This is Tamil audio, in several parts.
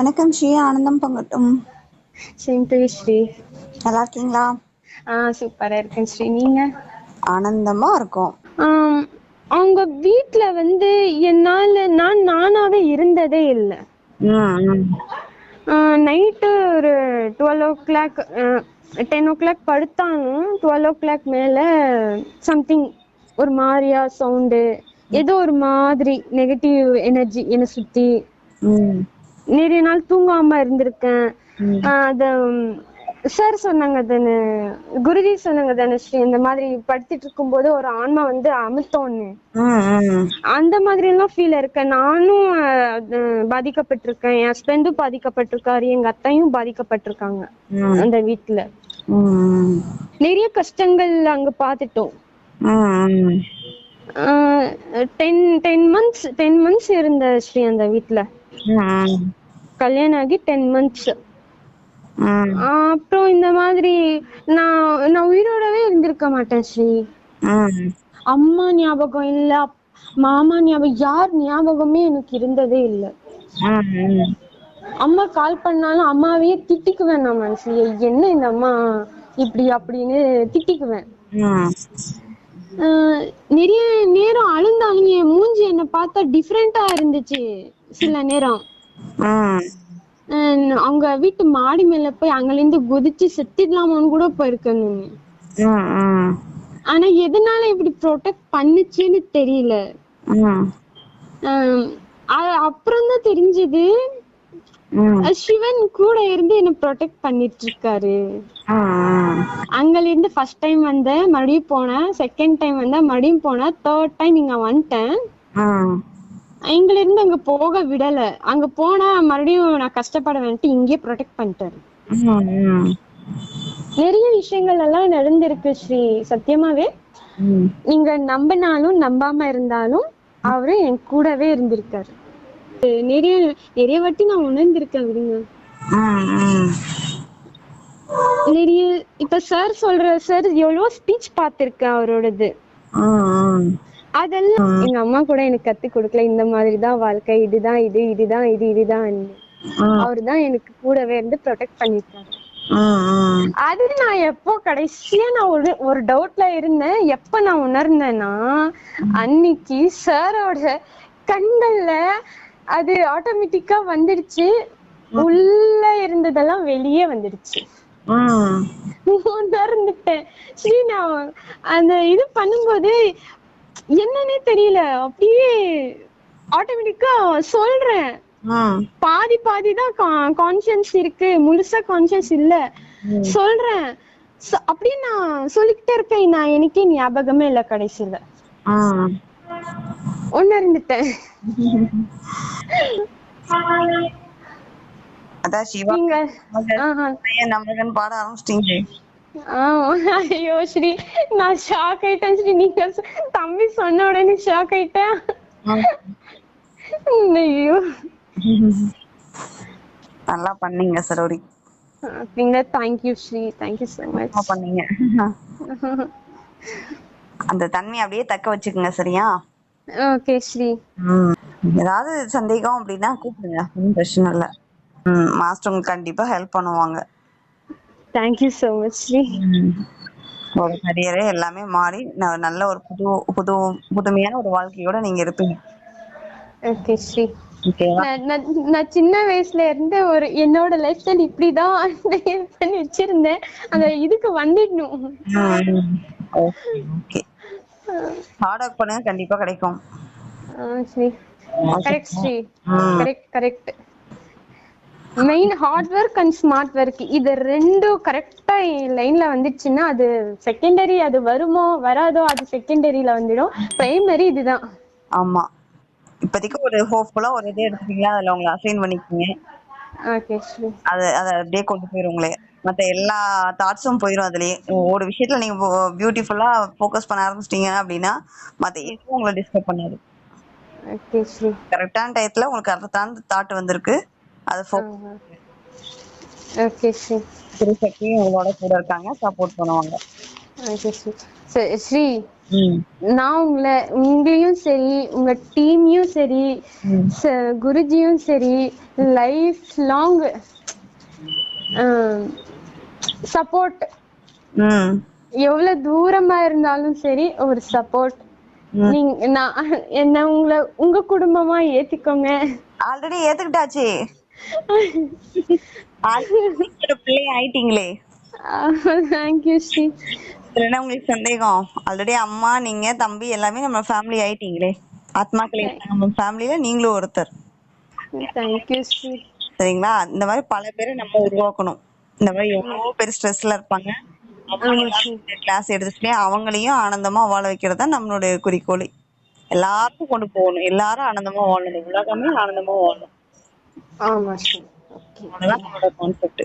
வணக்கம் ஸ்ரீ ஆனந்தம் பங்கட்டும். சேம் டு ஸ்ரீ நல்லா இருக்கீங்களா ஆ சூப்பரா இருக்கேன் ஸ்ரீ நீங்க? ஆனந்தமா இருக்கும். அவங்க வீட்ல வந்து என்னால நான் நானாவே இருந்ததே இல்லை. நைட்டு ஒரு twelve o'clock ten o'clock படுத்தாலும் டுவெல் ஓ கிளாக் மேலே சம்திங் ஒரு மாதிரியா சவுண்டு ஏதோ ஒரு மாதிரி நெகட்டிவ் எனர்ஜி என்னை சுற்றி நிறைய நாள் தூங்காம இருந்திருக்கேன். அத சார் சொன்னாங்க தானே குருஜி சொன்னாங்க தானே ஸ்ரீ இந்த மாதிரி படுத்துட்டு இருக்கும்போது ஒரு ஆன்மா வந்து அமுத்தோன்னு. அந்த மாதிரி எல்லாம் ஃபீல் இருக்கேன் நானும் பாதிக்கப்பட்டிருக்கேன். என் ஹஸ்பண்டும் பாதிக்கப்பட்டிருக்காரு. எங்க அத்தையும் பாதிக்கப்பட்டிருக்காங்க. அந்த வீட்ல. நிறைய கஷ்டங்கள் அங்க பாத்துட்டோம். Ten ten months ten months இருந்த ஸ்ரீ அந்த வீட்ல. கல்யாணம் ஆகி டென் மந்த்ஸ் அப்புறம் இந்த மாதிரி நான் நான் உயிரோடவே இருந்திருக்க மாட்டேன் ஸ்ரீ. அம்மா ஞாபகம் இல்ல. மாமா ஞாபகம் யார் ஞாபகமே எனக்கு இருந்ததே இல்ல. அம்மா கால் பண்ணாலும் அம்மாவையே திட்டிக்குவேன் நான் மனசுலயே என்ன இந்த அம்மா இப்படி அப்படின்னு திட்டிக்குவேன். நிறைய நேரம் அழுந்தாலும் என் மூஞ்சி என்ன பார்த்தா டிஃப்ரெண்டா இருந்துச்சு சில நேரம். அவங்க வீட்டு மாடி மேல போய் அங்கல இருந்து குதிச்சு செத்திடலாமான்னு கூட போயிருக்கேன். ஆனா எதனால இப்படி ப்ரொடெக்ட் பண்ணுச்சுன்னு தெரியல. அப்புறம் தான் தெரிஞ்சது. சிவன் கூட இருந்து என்ன ப்ரொடெக்ட் பண்ணிட்டு இருக்காரு அங்கல இருந்து ஃபர்ஸ்ட் டைம் வந்தேன் மறுபடியும் போனேன். செகண்ட் டைம் வந்தேன் மறுபடியும் போனேன். தேர்ட் டைம் இங்க வந்துட்டேன். எங்கள இருந்து அங்க போக விடல. அங்க போனா மறுபடியும் நான் கஷ்டப்பட வேண்டிட்டு இங்கேயே ப்ரொடெக்ட் பண்ணிட்டாரு. நிறைய விஷயங்கள் எல்லாம் நடந்திருக்கு ஸ்ரீ சத்தியமாவே நீங்க நம்பினாலும் நம்பாம இருந்தாலும் அவரு என் கூடவே இருந்திருக்காரு. நிறைய நிறைய வாட்டி நான் உணர்ந்திருக்கேன் விடுங்க. நிறைய இப்ப சார் சொல்ற சார் எவ்வளவு ஸ்பீச் பார்த்திருக்கேன் அவரோடது. அதெல்லாம் எங்க அம்மா கூட எனக்கு கத்து கொடுக்கல. இந்த மாதிரிதான் வாழ்க்கை. இதுதான் இது இதுதான் இது இதுதான் அவர்தான் எனக்கு கூடவே இருந்து ப்ரொடெக்ட் பண்ணிருக்காரு. அது நான் எப்போ கடைசியா நான் ஒரு ஒரு டவுட்ல இருந்தேன். எப்ப நான் உணர்ந்தேன்னா அன்னைக்கு சாரோட கண்கள்ல அது ஆட்டோமேட்டிக்கா வந்துடுச்சு உள்ள இருந்ததெல்லாம் வெளியே வந்துடுச்சு உணர்ந்துட்டேன். சரி நான் அந்த இது பண்ணும்போது என்னன்னே தெரியல. அப்படியே ஆட்டோமேட்டிக்கா சொல்றேன். பாதி பாதி தான் கான்சியன்ஸ் இருக்கு. முழுசா கான்சியன்ஸ் இல்ல. சொல்றேன். அப்படியே நான் சொல்லிக்கிட்டே இருக்கேன் நான் எனக்கே ஞாபகமே இல்ல கடைசியில. உணர்ந்துட்டேன் அதான் சிவா நீங்க ஆஹா. பையன் நம்மளுக்குன்னு பாட ஆரம்பிச்சிட்டீங்க ஐயோ ஸ்ரீ நான் ஷாக் ஆயிட்டேன் ஸ்ரீ. நீங்க தம்பி சொன்ன உடனே ஷாக் ஆயிட்டேன். ஐயோ. நல்லா பண்ணீங்க சரோரி அப்படிங்களா thank you sir. Thank you so much நல்லா பண்ணீங்க. அந்த தன்மையை அப்படியே தக்க வச்சுக்கோங்க சரியா? Okay sir. ஏதாவது சந்தேகம் அப்படின்னா கூப்பிடுங்க ஒன்றும் பிரச்சனை இல்லை. மாஸ்டர் உங்களுக்கு கண்டிப்பா ஹெல்ப் பண்ணுவாங்க. Thank you so much sir கரியரே எல்லாமே மாறி ந- நல்ல ஒரு புது புது புதுமையான ஒரு வாழ்க்கையோட நீங்க இருப்பீங்க. ஓகே ஸ்ரீ நான் நான்- நான் சின்ன வயசுல இருந்து ஒரு என்னோட லைஃப் ஸ்டைல் இப்படிதான் பண்ணி வச்சிருந்தேன். அந்த இதுக்கு வந்துடணும். ஓகே ஹார்ட் ஒர்க் பண்ணுங்க கண்டிப்பா கிடைக்கும். Sir correct sir correct correct main hard work and smart work இது ரெண்டும் கரெக்டா லைன்ல வந்துச்சுன்னா அது செகண்டரி அது வருமோ வராதோ அது செகண்டரியில வந்துடும். பிரைமரி இதுதான். ஆமா. இப்போதைக்கு ஒரு ஹோப்ஃபுல்லா ஒரு இது எடுத்துட்டீங்களா அதுல உங்களை அசைன் பண்ணிக்கீங்க. ஓகே அது அதை அப்படியே கொண்டு போயிரும் உங்களே மத்த எல்லா தாட்ஸும் போயிரும் அதுலயே. ஒரு விஷயத்துல நீங்க பியூட்டிஃபுல்லா ஃபோக்கஸ் பண்ண ஆரம்பிச்சிட்டீங்க அப்படின்னா மத்த எதுவும் உங்களை டிஸ்டர்ப் பண்ணாது. கரெக்டான டயத்துல உங்களுக்கு கரெக்டான தாட் வந்திருக்கு. அது ஓகே ஸ்ரீ திருசக்தியும் உங்களோட கூட இருக்காங்க சப்போர்ட் பண்ணுவாங்க. ஓகே ஸ்ரீ சரி, ஸ்ரீ நான் உங்களை உங்களையும் சரி உங்க டீமையும் சரி குருஜியும் சரி லைஃப் லாங் சப்போர்ட் எவ்வளவு தூரமா இருந்தாலும் சரி ஒரு சப்போர்ட் நீங்க நான் என்ன உங்களை உங்க குடும்பமா ஏத்திக்கோங்க. ஆல்ரெடி ஏத்துக்கிட்டாச்சு. பிள்ளை ஆயிட்டீங்களே. தேங்க்யூ ஸ்ரீ. உங்களுக்கு சந்தேகம்? ஆல்ரெடி அம்மா நீங்க தம்பி எல்லாமே நம்ம ஃபேமிலி ஆயிட்டீங்களே. ஆத்மாக்களே நம்ம ஃபேமிலில நீங்களும் ஒருத்தர். Thank you sir. சரிங்களா? இந்த மாதிரி பல பேரை நம்ம உருவாக்கணும். இந்த மாதிரி எவ்வளவோ பேர் ஸ்ட்ரெஸ்ல இருப்பாங்க. கிளாஸ் எடுத்துட்டு அவங்களையும் ஆனந்தமா வாழ வைக்கிறது தான் நம்மளுடைய குறிக்கோள். எல்லாருக்கும் கொண்டு போகணும். எல்லாரும் ஆனந்தமா வாழணும். உலகமே ஆனந்தமா வாழணும். ஆமா ஸ்ரீ ஓகே அதுதான் நம்மளோட கான்செப்ட்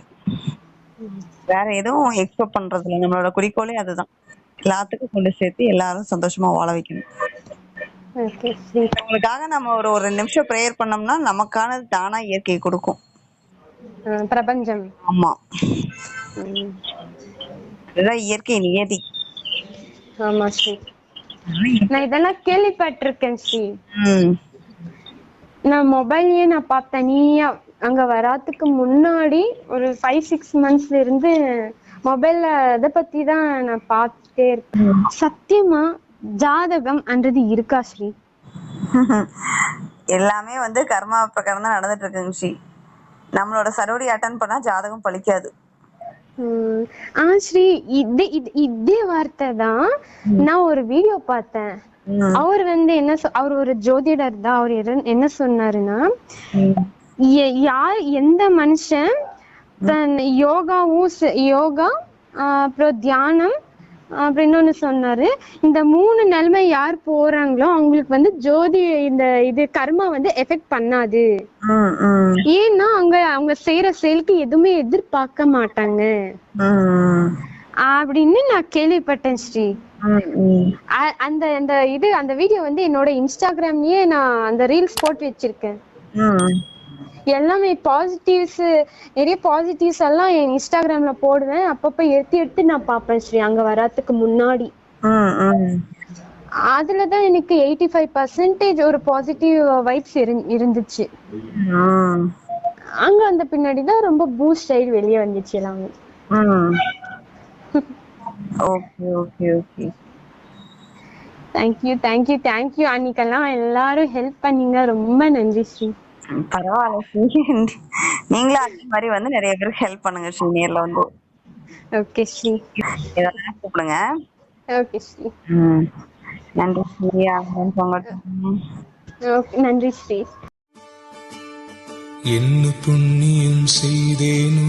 வேற எதுவும் எக்ஸ்பெக்ட் பண்றது இல்லை நம்மளோட குறிக்கோளே அதுதான். எல்லாத்துக்கும் கொண்டு சேர்த்து எல்லாரும் சந்தோஷமா வாழ வைக்கணும். உங்களுக்காக நம்ம ஒரு ஒரு நிமிஷம் ப்ரேயர் பண்ணோம்னா நமக்கானது தானா இயற்கை கொடுக்கும். பிரபஞ்சம். ஆமா. இதுதான் இயற்கை நியதி. ஆமா ஸ்ரீ நான் இதெல்லாம் கேள்விப்பட்டிருக்கேன் ஸ்ரீ. நான் மொபைல்லயே நான் பார்த்தேன். நீயா அங்க வராதுக்கு முன்னாடி ஒரு ஃபைவ் சிக்ஸ் மந்த்ஸ்ல இருந்து மொபைல்ல இதை பத்தி தான் நான் பார்த்துட்டே இருக்கேன். சத்தியமா ஜாதகம் அன்றது இருக்கா ஸ்ரீ? எல்லாமே வந்து கர்மா பிரகாரம் தான் நடந்துட்டு இருக்குங்க ஸ்ரீ. நம்மளோட சரோடி அட்டன் பண்ணா ஜாதகம் பலிக்காது உம் ஆ ஸ்ரீ இதே இது வார்த்தை தான் நான் ஒரு வீடியோ பார்த்தேன். அவர் வந்து என்ன அவர் ஒரு ஜோதிடர் தான். அவர் என்ன- சொன்னாருன்னா யார் எந்த மனுஷன் தன் யோகாவும் யோகா அப்புறம் தியானம் அப்புறம் இன்னொன்னு சொன்னாரு. இந்த மூணு நிலைமை யார் போறாங்களோ அவங்களுக்கு வந்து ஜோதி இந்த இது கர்மா வந்து எஃபெக்ட் பண்ணாது. ஏன்னா அவங்க அவங்க செய்யற செயலுக்கு எதுவுமே எதிர்பார்க்க மாட்டாங்க. அப்படின்னு நான் கேள்விப்பட்டேன் ஸ்ரீ. அந்த அந்த இது அந்த வீடியோ வந்து என்னோட இன்ஸ்டாகிராம்லயே நான் அந்த ரீல்ஸ் போட்டு வச்சிருக்கேன். எல்லாமே பாசிட்டிவ்ஸ் நிறைய பாசிட்டிவ்ஸ் எல்லாம் என் இன்ஸ்டாகிராம்ல போடுவேன். அப்பப்ப எடுத்து எடுத்து நான் பார்ப்பேன் ஸ்ரீ. அங்க வராதுக்கு முன்னாடி. அதுலதான் எனக்கு எயிட்டி ஃபைவ் பர்சன்டேஜ் ஒரு பாசிட்டிவ் வைப்ஸ் இருந்துச்சு. அங்க அந்த பின்னாடி தான் ரொம்ப பூஸ்ட் ஆகி வெளியே வந்துச்சு எல்லாமே. Okay okay okay. Thank you thank you thank you அன்னைக்கெல்லாம் எல்லாரும் ஹெல்ப் பண்ணீங்க. ரொம்ப நன்றி ஸ்ரீ. பரவாயில்ல ஸ்ரீ நீங்களும் அதே மாதிரி வந்து நிறைய பேருக்கு ஹெல்ப் பண்ணுங்க ஸ்ரீ நேர்ல வந்து. ஓகே ஸ்ரீ இதெல்லாம் கூப்பிடுங்க. Okay sir. நன்றி ஸ்ரீ நன்றி ஸ்ரீ என்ன புண்ணியம் செய்தேனோ